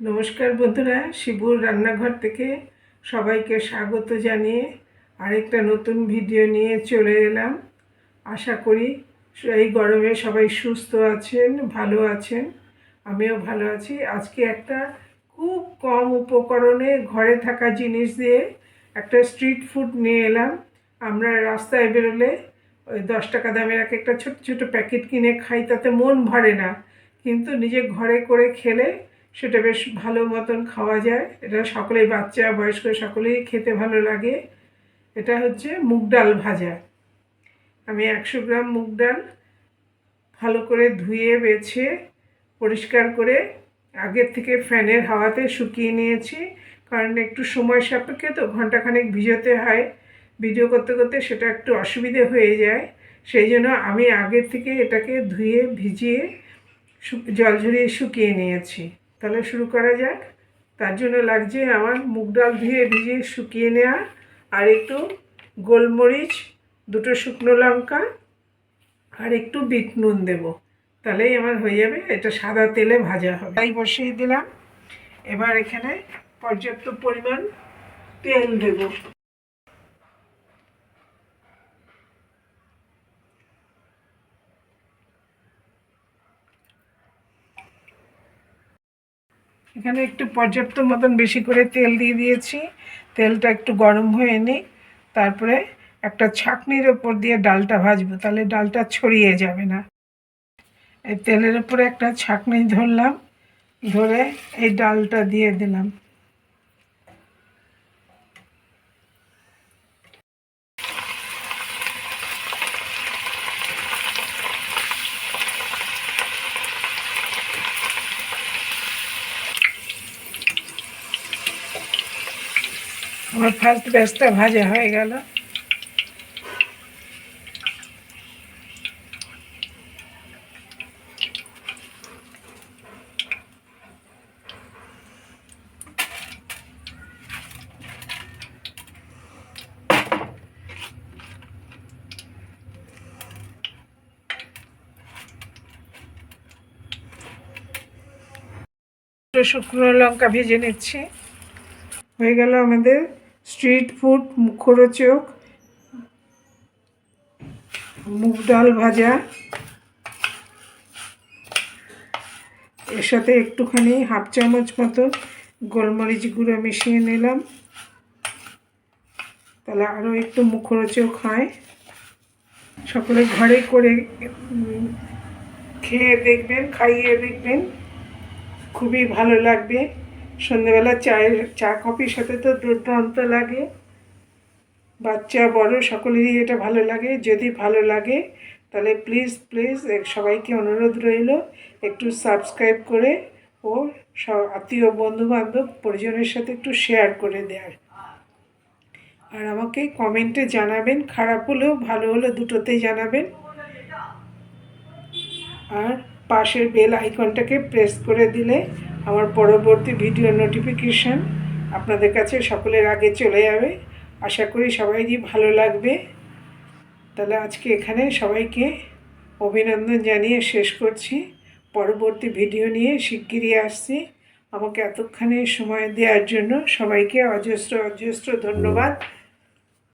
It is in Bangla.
নমস্কার বন্ধুরা, শিবুর রান্নাঘর থেকে সবাইকে স্বাগত জানিয়ে আরেকটা নতুন ভিডিও নিয়ে চলে এলাম। আশা করি এই গরমে সবাই সুস্থ আছেন, ভালো আছেন, আমিও ভালো আছি। আজকে একটা খুব কম উপকরণে ঘরে থাকা জিনিস দিয়ে একটা স্ট্রিট ফুড নিয়ে এলাম। আমরা রাস্তায় বেরোলে ওই দশ টাকা দামের এক একটা ছোট ছোট প্যাকেট কিনে খাই, তাতে মন ভরে না। কিন্তু নিজে ঘরে করে খেলে সেটা বেশ ভালো মতন খাওয়া যায়। এটা সকলেই বাচ্চা, বয়স্ক সকলেই খেতে ভালো লাগে। এটা হচ্ছে মুগ ডাল ভাজা। আমি একশো গ্রাম মুগ ডাল ভালো করে ধুয়ে, বেছে, পরিষ্কার করে আগের থেকে ফ্যানের হাওয়াতে শুকিয়ে নিয়েছি। কারণ একটু সময় সাপেক্ষে তো ঘন্টাখানেক ভিজোতে হয়। ভিডিও করতে করতে সেটা একটু অসুবিধে হয়ে যায়। সেই জন্য আমি আগের থেকে এটাকে ধুয়ে, ভিজিয়ে জল ঝরিয়ে শুকিয়ে নিয়েছি। তাহলে শুরু করা যাক। তার জন্য লাগছে আমার মুগ ডাল ধুয়ে ভিজিয়ে শুকিয়ে নেওয়া আর একটু গোলমরিচ, দুটো শুকনো লঙ্কা আর একটু বিট নুন দেবো। তাহলেই আমার হয়ে যাবে। এটা সাদা তেলে ভাজা হবে। তাই বসিয়ে দিলাম। এবার এখানে পর্যাপ্ত পরিমাণ তেল দেবো। এখানে একটু পর্যাপ্ত মতন বেশি করে তেল দিয়ে দিয়েছি। তেলটা একটু গরম হয়ে নিই তারপরে একটা ছাঁকনির ওপর দিয়ে ডালটা ভাজবো, তাহলে ডালটা ছড়িয়ে যাবে না। এই তেলের উপরে একটা ছাঁকনি ধরলাম, ধরে এই ডালটা দিয়ে দিলাম। আমার ফার্স্ট ব্যাচটা ভাজা হয়ে গেল। শুকনো লঙ্কা ভেজে নিচ্ছি। হয়ে গেল আমাদের স্ট্রিট ফুড, মুখরোচক, মুগ ডাল ভাজা। এর সাথে একটুখানি হাফ চামচ মতো গোলমরিচ গুঁড়ো মিশিয়ে নিলাম। তাহলে আরও একটু মুখরোচক হয়। সকলে ঘরে করে খেয়ে দেখবেন, খাইয়ে দেখবেন। খুবই ভালো লাগবে। সন্ধ্যেবেলা চায়ের, চা কফির সাথে তো দুর্দান্ত লাগে। বাচ্চা, বড়, সকলেরই এটা ভালো লাগে। যদি ভালো লাগে, তাহলে প্লিজ প্লিজ সবাইকে অনুরোধ রইল একটু সাবস্ক্রাইব করে ও আত্মীয় বন্ধু বান্ধব পরিজনের সাথে একটু শেয়ার করে দেওয়ার আর আমাকে কমেন্টে জানাবেন, খারাপ হলেও ভালো হলে দুটোতেই জানাবেন। আর পাশের বেল আইকনটাকে প্রেস করে দিলে আমার পরবর্তী ভিডিও নোটিফিকেশান আপনাদের কাছে সকলের আগে চলে যাবে। আশা করি সবাইরই ভালো লাগবে। তাহলে আজকে এখানে সবাইকে অভিনন্দন জানিয়ে শেষ করছি। পরবর্তী ভিডিও নিয়ে শিগগিরই আসছি। আমাকে এতক্ষণে সময় দেওয়ার জন্য সবাইকে অজস্র অজস্র ধন্যবাদ।